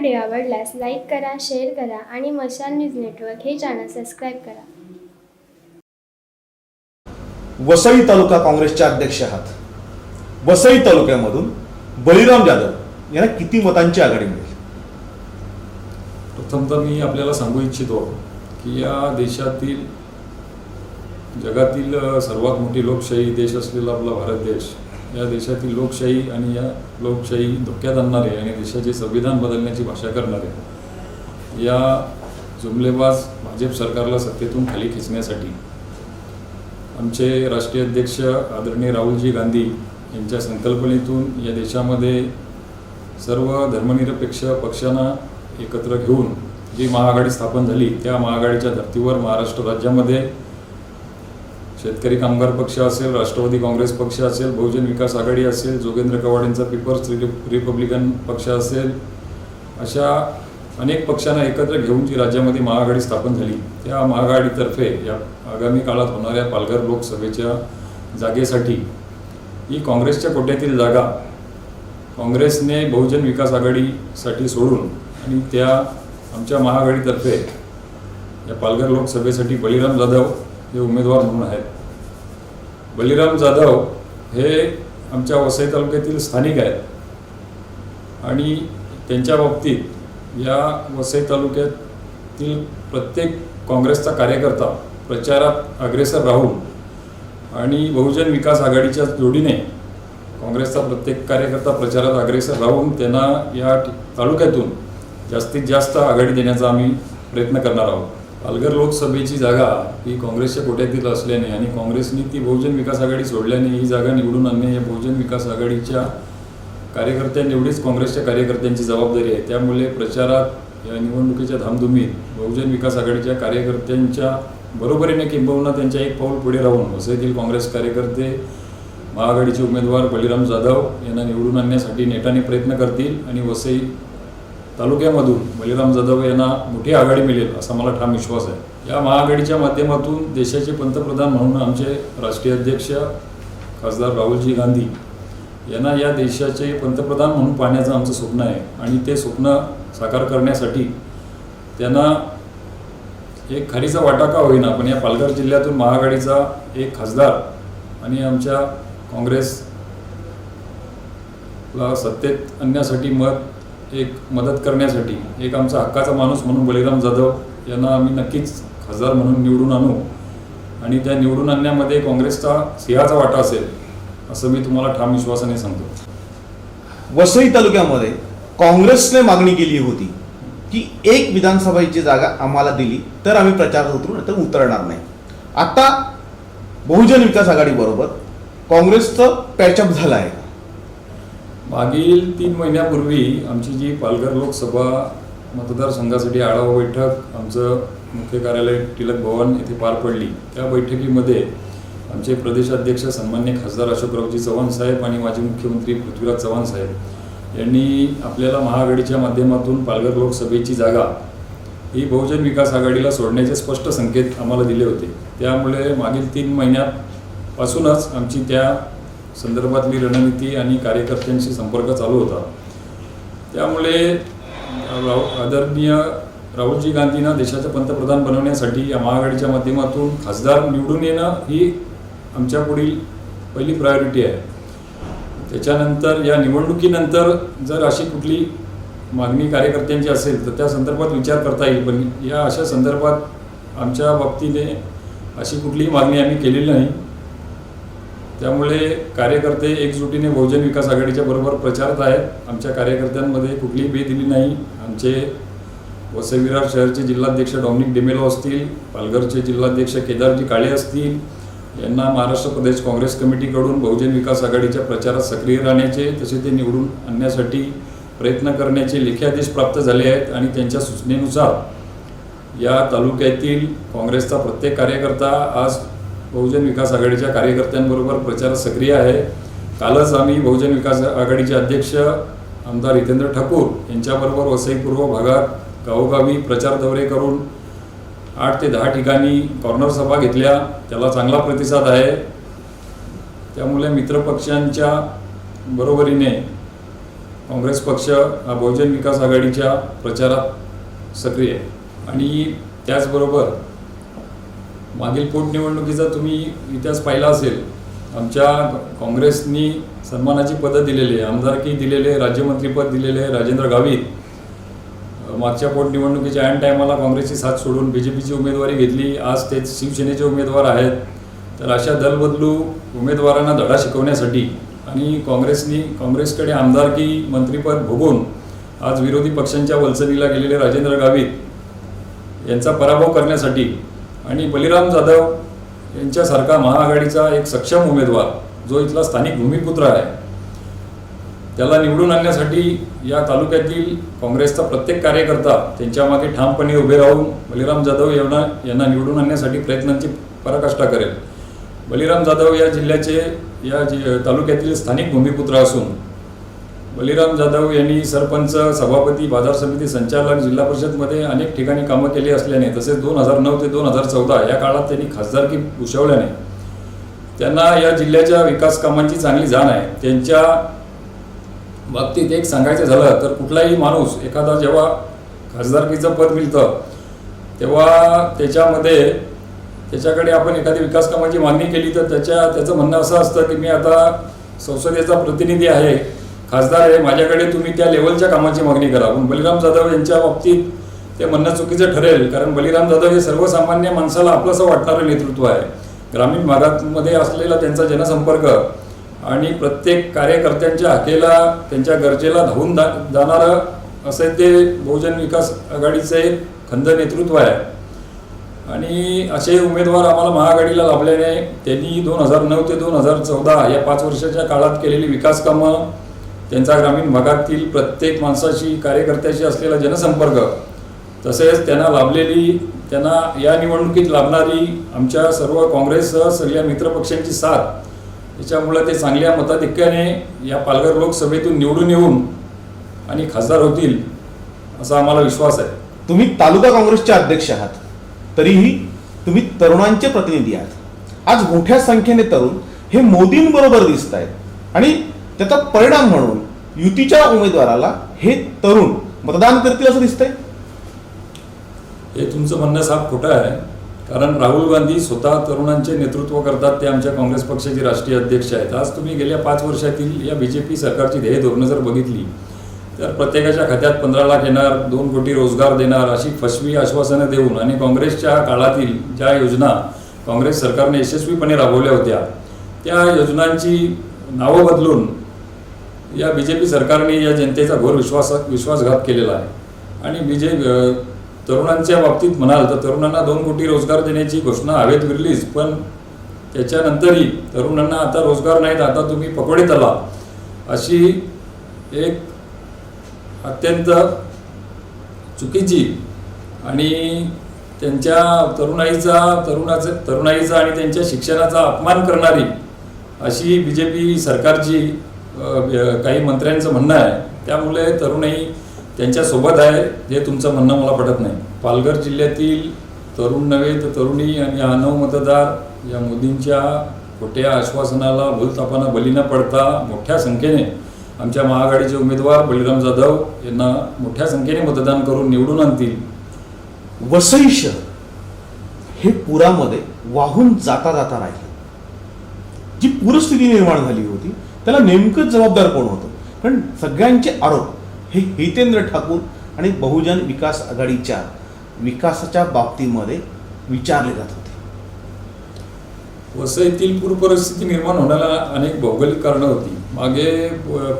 Video आवडल्यास like करा share करा आणि मशाल न्यूज नेटवर्क हे चॅनल सबस्क्राईब करा. वसई तालुका काँग्रेसचे अध्यक्ष आहात. वसई तालुक्यामधून बळीराम जाधव यांना किती मतांची आघाडी मिळेल? प्रथमतः मी आपल्याला सांगू इच्छितो की या देशातील जगातील सर्वात मोठी लोकशाही देश असलेला आपला भारत देश या देशातील लोकशाही आणि या लोकशाही धोक्यात आणणारे आणि देशाचे संविधान बदलण्याची भाषा करणारे या जुमलेबाज भाजप सरकारला सत्तेतून खाली खेचण्यासाठी आमचे राष्ट्रीय अध्यक्ष आदरणीय राहुलजी गांधी यांच्या संकल्पनेतून या देशामध्ये सर्व धर्मनिरपेक्ष पक्षांना एकत्र घेऊन जी महाआघाडी स्थापन झाली त्या महाआघाडीच्या धर्तीवर महाराष्ट्र राज्यामध्ये शेतकरी कामगार पक्ष असेल राष्ट्रवादी काँग्रेस पक्ष असेल बहुजन विकास आघाडी असेल जोगेंद्र कवाडेंचा पीपल्स रिप- रिपब्लिकन पक्ष असेल अशा अनेक पक्षांना एकत्र घेऊन जी राज्यामध्ये महाआघाडी स्थापन झाली त्या महाआघाडीतर्फे या आगामी काळात होणाऱ्या पालघर लोकसभेच्या जागेसाठी ही काँग्रेसच्या कोट्यातील जागा काँग्रेसने बहुजन विकास आघाडीसाठी सोडून आणि त्या आमच्या महाआघाडीतर्फे या पालघर लोकसभेसाठी बळीराम जाधव हे उमेदवार म्हणून आहेत. बलिराम जाधव हे आमच्या वसई तालुक्यातील स्थानिक आहेत. आणि त्यांच्या बाबतीत या वसई तालुक्यातील प्रत्येक काँग्रेसचा कार्यकर्ता प्रचारात अग्रेसर राहून आणि बहुजन विकास आघाडीच्या जोडीने काँग्रेसचा प्रत्येक कार्यकर्ता प्रचारात अग्रेसर राहून त्यांना या तालुक्यातून जास्तीत जास्त आघाडी देण्याचा आम्ही प्रयत्न करणार आहोत. पालघर लोकसभेची जागा ही काँग्रेसच्या कोट्यातील असल्याने आणि काँग्रेसने ती बहुजन विकास आघाडी सोडल्याने ही जागा निवडून आणणे या बहुजन विकास आघाडीच्या कार्यकर्त्यांएवढीच काँग्रेसच्या कार्यकर्त्यांची जबाबदारी आहे. त्यामुळे प्रचारात या निवडणुकीच्या धामधुमीत बहुजन विकास आघाडीच्या कार्यकर्त्यांच्या बरोबरीने किंबहुना त्यांच्या एक पाऊल पुढे राहून वसईतील काँग्रेस कार्यकर्ते महाआघाडीचे उमेदवार बलिराम जाधव यांना निवडून आणण्यासाठी नेटाने प्रयत्न करतील आणि वसई तालुक्यामधून बलिराम जाधव यांना मोठी आघाडी मिळेल असा मला ठाम विश्वास आहे. या महाआघाडीच्या माध्यमातून देशाचे पंतप्रधान म्हणून आमचे राष्ट्रीय अध्यक्ष खासदार राहुलजी गांधी यांना या देशाचे पंतप्रधान म्हणून पाहण्याचं आमचं स्वप्न आहे. आणि ते स्वप्न साकार करण्यासाठी त्यांना एक खारीचा वाटा का होईना पण या पालघर जिल्ह्यातून महाआघाडीचा एक खासदार आणि आमच्या काँग्रेसला सत्तेत आणण्यासाठी मत एक मदत करण्यासाठी एक आमचा हक्काचा माणूस म्हणून बलिराम जाधव यांना आम्ही नक्कीच खासदार म्हणून निवडून आणू. आणि त्या निवडून आणण्यामध्ये काँग्रेसचा सिंहाचा वाटा असेल असं मी तुम्हाला ठाम विश्वासाने सांगतो. वसई तालुक्यामध्ये काँग्रेसने मागणी केली होती की एक विधानसभेची जागा आम्हाला दिली तर आम्ही प्रचार उतरू नाही तर उतरणार नाही. आता बहुजन विकास आघाडीबरोबर काँग्रेसचं पॅचअप झालं आहे. मागील तीन महिन्यापूर्वी आमची जी पालघर लोकसभा मतदारसंघासाठी आढावा बैठक आमचं मुख्य कार्यालय टिलक भवन येथे पार पडली. त्या बैठकीमध्ये आमचे प्रदेशाध्यक्ष सन्मान्य खासदार अशोकरावजी चव्हाण साहेब आणि माजी मुख्यमंत्री पृथ्वीराज चव्हाण साहेब यांनी आपल्याला महाआघाडीच्या माध्यमातून पालघर लोकसभेची जागा ही बहुजन विकास आघाडीला सोडण्याचे स्पष्ट संकेत आम्हाला दिले होते. त्यामुळे मागील तीन महिन्यापासूनच आमची त्या संदर्भातली रणनीती आणि कार्यकर्त्यांशी संपर्क चालू होता. त्यामुळे राव आदरणीय राहुलजी गांधींना देशाचं पंतप्रधान बनवण्यासाठी या महाआघाडीच्या माध्यमातून खासदार निवडून येणं ही आमच्या पुढील पहिली प्रायोरिटी आहे. त्याच्यानंतर या निवडणुकीनंतर जर अशी कुठली मागणी कार्यकर्त्यांची असेल तर त्या संदर्भात विचार करता येईल. पण या अशा संदर्भात आमच्या बाबतीने अशी कुठलीही मागणी आम्ही केलेली नाही. त्यामुळे कार्यकर्ते एकजुटीने बहुजन विकास आघाडीच्या बरोबर प्रचारत आहेत. आमच्या कार्यकर्त्यांमध्ये कुठलीही बे दिली नाही. आमचे वसई विरार शहरचे जिल्हाध्यक्ष डॉमिनिक डेमेलो असतील पालघरचे जिल्हाध्यक्ष केदारजी काळे असतील यांना महाराष्ट्र प्रदेश काँग्रेस कमिटीकडून बहुजन विकास आघाडीच्या प्रचारात सक्रिय राहण्याचे तसे ते निवडून आणण्यासाठी प्रयत्न करण्याचे लेखी आदेश प्राप्त झाले आहेत आणि त्यांच्या सूचनेनुसार या तालुक्यातील काँग्रेसचा प्रत्येक कार्यकर्ता आज बहुजन विकास आघाडीच्या कार्यकर्त्यांबरोबर प्रचार सक्रिय आहे. कालच आम्ही बहुजन विकास आघाडीचे अध्यक्ष आमदार हितेंद्र ठाकूर यांच्याबरोबर वसईपूर्व भागात गावोगावी प्रचार दौरे करून आठ ते दहा ठिकाणी कॉर्नर सभा घेतल्या. त्याला चांगला प्रतिसाद आहे. त्यामुळे मित्रपक्षांच्या बरोबरीने काँग्रेस पक्ष हा बहुजन विकास आघाडीच्या प्रचारात सक्रिय आहे. आणि त्याचबरोबर मागील पोटनिवडणुकीचा तुम्ही इतिहास पाहिला असेल आमच्या काँग्रेसनी सन्मानाची पदं दिलेली आहे आमदारकी दिलेले राज्यमंत्रीपद दिलेले आहे राजेंद्र गावित. मागच्या पोटनिवडणुकीच्या ऐन टायमाला काँग्रेसची साथ सोडून बी जे पीची उमेदवारी घेतली आज ते शिवसेनेचे उमेदवार आहेत. तर अशा दलबदलू उमेदवारांना धडा शिकवण्यासाठी आणि काँग्रेसनी काँग्रेसकडे आमदारकी मंत्रीपद भोगून आज विरोधी पक्षांच्या वलसनीला गेलेले राजेंद्र गावित यांचा पराभव करण्यासाठी आणि बलिराम जाधव यांच्यासारखा महाआघाडीचा एक सक्षम उमेदवार जो इथला स्थानिक भूमिपुत्र आहे त्याला निवडून आणण्यासाठी या तालुक्यातील काँग्रेसचा प्रत्येक कार्यकर्ता त्यांच्या मागे ठामपणे उभे राहून बलिराम जाधव यांना यांना निवडून आणण्यासाठी प्रयत्नांची पराकाष्ठा करेल. बलिराम जाधव या जिल्ह्याचे या जि तालुक्यातील स्थानिक भूमिपुत्र असून बलिराम जाधव यांनी सरपंच सभापती बाजार समिती संचालक जिल्हा परिषदमध्ये अनेक ठिकाणी कामं केली असल्याने तसेच दोन हजार नऊ ते दोन हजार चौदा या काळात त्यांनी खासदारकी भूषवल्याने त्यांना या जिल्ह्याच्या विकास कामांची चांगली जाण आहे. त्यांच्या बाबतीत एक सांगायचं झालं तर कुठलाही माणूस एखादा जेव्हा खासदारकीचं पद मिळतं तेव्हा त्याच्यामध्ये त्याच्याकडे आपण एखादी विकास कामाची मागणी केली तर त्याच्या त्याचं म्हणणं असं असतं की मी आता संसदेचा प्रतिनिधी आहे खासदार आहे माझ्याकडे तुम्ही त्या लेवलच्या कामाची मागणी करा. पण बलिराम जाधव यांच्या बाबतीत ते म्हणणं चुकीचं ठरेल कारण बलिराम जाधव हे सर्वसामान्य माणसाला आपलंसं वाटणारं नेतृत्व आहे. ग्रामीण भागामध्ये असलेला त्यांचा जनसंपर्क आणि प्रत्येक कार्यकर्त्यांच्या हाकेला त्यांच्या गरजेला धावून जा जाणारं असे ते बहुजन विकास आघाडीचे खंद नेतृत्व आहे. आणि असे उमेदवार आम्हाला महाआघाडीला लाभल्याने त्यांनी दोन हजार नऊ ते दोन हजार चौदा या पाच वर्षाच्या काळात केलेली विकास कामं त्यांचा ग्रामीण भागातील प्रत्येक माणसाशी कार्यकर्त्याशी असलेला जनसंपर्क तसेच त्यांना लाभलेली त्यांना या निवडणुकीत लाभणारी आमच्या सर्व काँग्रेससह सगळ्या मित्रपक्षांची साथ त्याच्यामुळं ते चांगल्या मताधिक्याने या पालघर लोकसभेतून निवडून येऊन आणि खासदार होतील असा आम्हाला विश्वास आहे. तुम्ही तालुका काँग्रेसचे अध्यक्ष आहात तरीही तुम्ही तरुणांचे प्रतिनिधी आहात. आज मोठ्या संख्येने तरुण हे मोदींबरोबर दिसत आहेत आणि त्याचा परिणाम म्हणून युतीच्या उमेदवाराला हे तरुण मतदान करतील असं दिसतंय. हे तुमचं म्हणणं साफ खोटं आहे. कारण राहुल गांधी स्वतः तरुणांचे नेतृत्व करतात ते आमच्या काँग्रेस पक्षाचे राष्ट्रीय अध्यक्ष आहेत. आज तुम्ही गेल्या पाच वर्षातील या बी जे पी सरकारची ध्येय धोरणं जर बघितली तर प्रत्येकाच्या खात्यात पंधरा लाख येणार दोन कोटी रोजगार देणार अशी फसवी आश्वासनं देऊन आणि काँग्रेसच्या काळातील ज्या योजना काँग्रेस सरकारने यशस्वीपणे राबवल्या होत्या त्या योजनांची नावं बदलून या बी जे पी सरकारने या जनतेचा घोर विश्वास विश्वासघात केलेला आहे. आणि बी जे तरुणांच्या बाबतीत म्हणाल तर तरुणांना दोन कोटी रोजगार देण्याची घोषणा हवेत विरलीच पण त्याच्यानंतरही तरुणांना आता रोजगार नाहीत आता तुम्ही पकोडे तला अशी एक अत्यंत चुकीची आणि त्यांच्या तरुणाईचा तरुणाचं तरुणाईचा आणि त्यांच्या शिक्षणाचा अपमान करणारी अशी बी जे पी सरकारची काही मंत्र्यांचं म्हणणं आहे. त्यामुळे तरुणाई त्यांच्यासोबत आहे हे तुमचं म्हणणं मला पटत नाही. पालघर जिल्ह्यातील तरुण नव्हे तर तरुणी आणि अनव मतदार या मोदींच्या खोट्या आश्वासनाला भूलतापाना बली न पडता मोठ्या संख्येने आमच्या महाआघाडीचे उमेदवार बलिराम जाधव यांना मोठ्या संख्येने मतदान करून निवडून आणतील. वसई शहर हे पुरामध्ये वाहून जाता जाता राहिलं जी पूरस्थिती निर्माण झाली होती त्याला नेमकं जबाबदार कोण होतं? कारण सगळ्यांचे आरोप हे हितेंद्र ठाकूर आणि बहुजन विकास आघाडीच्या विकासाच्या बाबतीमध्ये विचारले जात होते. वसईतील पूर परिस्थिती निर्माण होण्याला अनेक भौगोलिक कारणं होती. मागे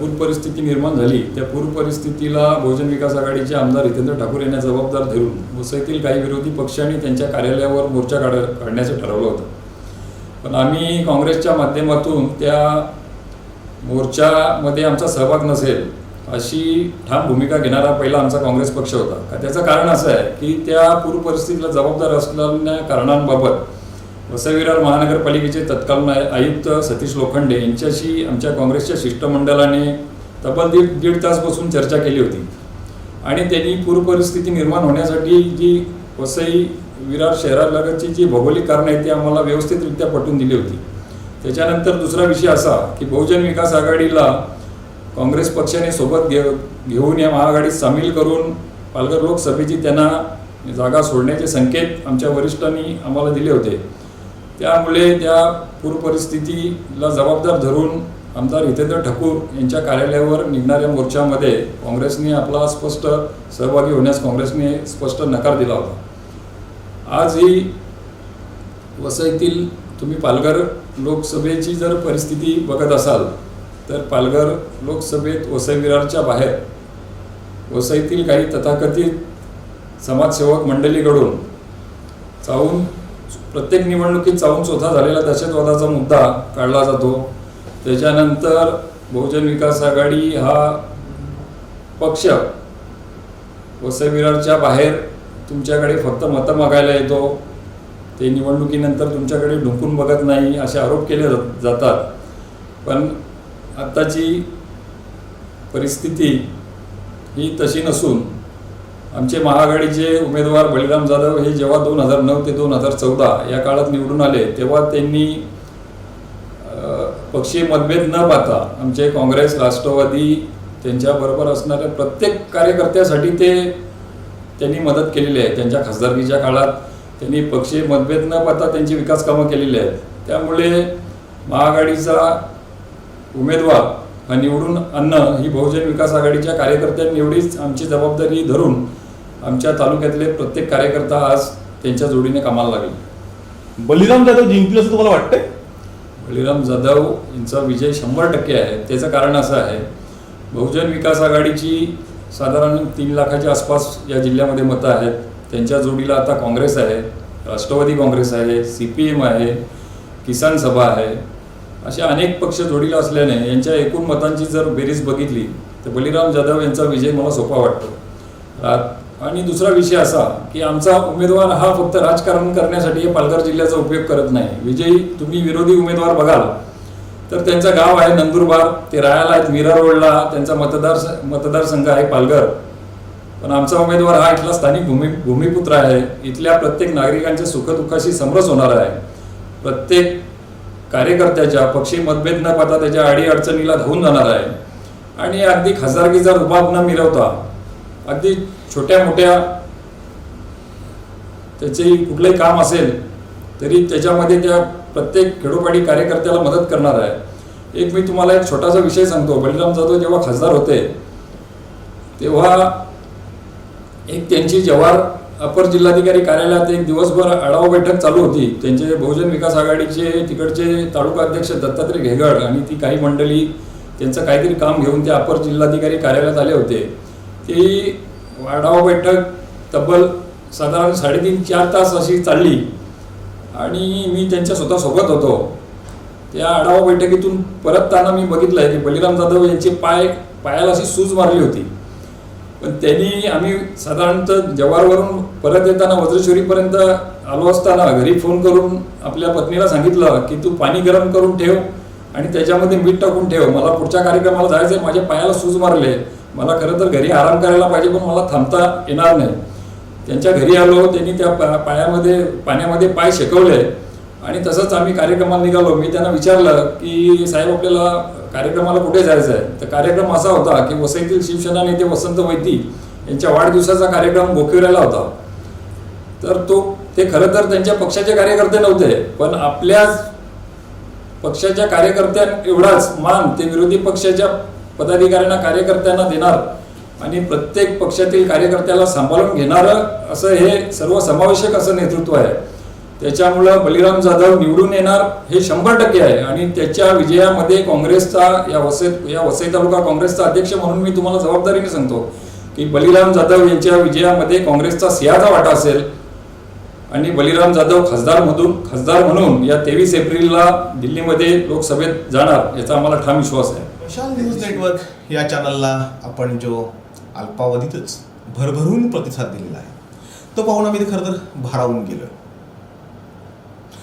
पूर परिस्थिती निर्माण झाली त्या पूर परिस्थितीला बहुजन विकास आघाडीचे आमदार हितेंद्र ठाकूर यांना जबाबदार धरून वसईतील काही विरोधी पक्षांनी त्यांच्या कार्यालयावर मोर्चा काढ काढण्याचं ठरवलं होतं. पण आम्ही काँग्रेसच्या माध्यमातून त्या मोर्चामध्ये आमचा सहभाग नसेल अशी ठाम भूमिका घेणारा पहिला आमचा काँग्रेस पक्ष होता. का त्याचं कारण असं आहे की त्या पूर परिस्थितीला जबाबदार असलेल्या कारणांबाबत वसई विरार महानगरपालिकेचे तत्कालीन आयुक्त सतीश लोखंडे यांच्याशी आमच्या काँग्रेसच्या शिष्टमंडळाने तब्बल दीड दीड तास बसून चर्चा केली होती. आणि त्यांनी पूर परिस्थिती निर्माण होण्यासाठी जी वसई विरार शहरालगतची जी भौगोलिक कारणं आहेत ती आम्हाला व्यवस्थितरित्या पटवून दिली होती. त्याच्यानंतर दुसरा विषय असा की बहुजन विकास आघाडीला काँग्रेस पक्षाने सोबत घे घेऊन या महाआघाडीत सामील करून पालघर लोकसभेची त्यांना जागा सोडण्याचे संकेत आमच्या वरिष्ठांनी आम्हाला दिले होते. त्यामुळे त्या पूरपरिस्थितीला जबाबदार धरून आमदार हितेंद्र ठाकूर यांच्या कार्यालयावर निघणाऱ्या मोर्चामध्ये काँग्रेसने आपला स्पष्ट सहभागी होण्यास काँग्रेसने स्पष्ट नकार दिला होता. आज ही वसईतील तुम्ही पालघर लोकसभेची जर परिस्थिती बघत असाल तर पालघर लोकसभेत वसई विरारच्या बाहेर वसईतील काही तथाकथित समाजसेवक मंडळीकडून चावून प्रत्येक निवडणुकीत चावून स्वतः झालेला दहशतवादाचा मुद्दा काढला जातो. त्याच्यानंतर बहुजन विकास आघाडी हा पक्ष वसई विरारच्या बाहेर तुमच्याकडे फक्त मतं मागायला येतो. ते निवडणुकीनंतर तुमच्याकडे ढुंकून बघत नाही असे आरोप केले जात- जातात. पण आत्ताची परिस्थिती ही तशी नसून आमचे महाआघाडीचे उमेदवार बळीराम जाधव हे जेव्हा दोन हजार नऊ ते दोन हजार चौदा या काळात निवडून आले तेव्हा त्यांनी पक्षीय मतभेद न पाहता आमचे काँग्रेस राष्ट्रवादी त्यांच्याबरोबर असणाऱ्या प्रत्येक कार्यकर्त्यासाठी ते त्यांनी मदत केलेली आहे. त्यांच्या खासदारकीच्या काळात त्यांनी पक्षीय मतभेद न पाहता त्यांची विकास कामं केलेली आहेत. त्यामुळे महाआघाडीचा उमेदवार हा निवडून आणणं ही बहुजन विकास आघाडीच्या कार्यकर्त्यांनी एवढीच आमची जबाबदारी धरून आमच्या तालुक्यातले प्रत्येक कार्यकर्ता आज त्यांच्या जोडीने कामाला लागले. बलिराम जाधव जिंकतील असं तुम्हाला वाटतंय? बळीराम जाधव यांचा विजय शंभर टक्के आहे. त्याचं कारण असं आहे बहुजन विकास आघाडीची साधारण तीन लाखाच्या आसपास या जिल्ह्यामध्ये मतं आहेत. त्यांच्या जोडीला आता काँग्रेस आहे राष्ट्रवादी काँग्रेस आहे सी पी एम आहे किसान सभा आहे अशा अनेक पक्ष जोडीला असल्याने यांच्या एकूण मतांची जर बेरीज बघितली तर बलिराम जाधव यांचा विजय मला सोपा वाटतो. आणि दुसरा विषय असा की आमचा उमेदवार हा फक्त राजकारण करण्यासाठी पालघर जिल्ह्याचा उपयोग करत नाही. विजयी तुम्ही विरोधी उमेदवार बघाल. तर त्यांचं गाव आहे नंदुरबार ते रायाला आहेत मीरा रोडला त्यांचा मतदार मतदारसंघ आहे पालघर. पण आमचा उमेदवार हा इथला स्थानिक भूमी भूमिपुत्र आहे. इथल्या प्रत्येक नागरिकांच्या सुखदुःखाशी समरस होणार आहे. प्रत्येक कार्यकर्त्याच्या पक्षी मतभेद न पाहता त्याच्या अडी अडचणीला धावून जाणार आहे. आणि अगदी खासदारकीचा रुबाब न मिरवता अगदी छोट्या मोठ्या त्याचे कुठलंही काम असेल तरी त्याच्यामध्ये त्या प्रत्येक खेडोपाडी कार्यकर्त्याला मदत करणार आहे. एक मी तुम्हाला एक छोटासा विषय सांगतो. बळीराम जाधव जेव्हा खासदार होते तेव्हा एक त्यांची जव्हार अपर जिल्हाधिकारी कार्यालयात एक दिवसभर आढावा बैठक चालू होती. त्यांचे बहुजन विकास आघाडीचे तिकडचे तालुका अध्यक्ष दत्तात्रय घेगड आणि ती काही मंडळी त्यांचं काहीतरी काम घेऊन ते अपर जिल्हाधिकारी कार्यालयात आले होते. ती आढावा बैठक तब्बल साधारण साडेतीन चार तास अशी चालली आणि मी त्यांच्या स्वतः सोबत होतो. त्या आढावा बैठकीतून परतताना मी बघितलं आहे की बलिराम जाधव यांचे पाय पायाला अशी सूज मारली होती. पण त्यांनी आम्ही साधारणतः जव्हारवरून परत येताना वज्रेश्वरीपर्यंत आलो असताना घरी फोन करून आपल्या पत्नीला सांगितलं की तू पाणी गरम करून ठेव आणि त्याच्यामध्ये मीठ टाकून ठेव. मला पुढच्या कार्यक्रमाला जायचं आहे माझ्या पायाला सूज मारले. मला खरं तर घरी आराम करायला पाहिजे पण मला थांबता येणार नाही. त्यांच्या घरी आलो. त्यांनी त्या पा- पायामध्ये पाण्यामध्ये पाय शेकवले. आणि तसंच आम्ही कार्यक्रमाला निघालो. मी त्यांना विचारलं की साहेब आपल्याला कार्यक्रमाला कुठे जायचं आहे? तर कार्यक्रम असा होता की वसईतील शिवसेना नेते वसंत वैती यांच्या वाढदिवसाचा कार्यक्रम बोकिवऱ्याला होता. तर तो ते खरं तर त्यांच्या पक्षाचे कार्यकर्ते नव्हते पण आपल्याच पक्षाच्या कार्यकर्त्यां एवढाच मान ते विरोधी पक्षाच्या पदाधिकाऱ्यांना कार्यकर्त्यांना देणार आणि प्रत्येक पक्षातील कार्यकर्त्याला सांभाळून घेणारं असं हे सर्व समावेशक असं नेतृत्व आहे. त्याच्यामुळं बलिराम जाधव निवडून येणार हे शंभर टक्के आहे. आणि त्याच्या विजयामध्ये काँग्रेसचा या वसई या वसई तालुका काँग्रेसचा अध्यक्ष म्हणून मी तुम्हाला जबाबदारीने सांगतो की बलिराम जाधव यांच्या विजयामध्ये काँग्रेसचा सिंहाचा वाटा असेल आणि बलिराम जाधव खासदार मधून खासदार म्हणून या तेवीस एप्रिलला दिल्लीमध्ये लोकसभेत जाणार याचा आम्हाला ठाम विश्वास आहे. विशाल न्यूज नेटवर्क या चॅनलला आपण जो अल्पावधीतच भरभरून प्रतिसाद दिलेला आहे तो पाहून आम्ही ते खरं तर भारावून गेलो.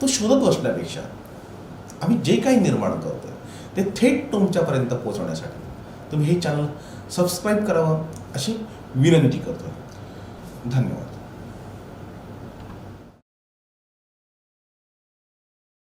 तो शोधत बसण्यापेक्षा आम्ही जे काही निर्माण करतोय ते थेट तुमच्यापर्यंत पोहोचवण्यासाठी. तुम्ही हे चॅनल सबस्क्राईब करावं अशी विनंती करतो धन्यवाद.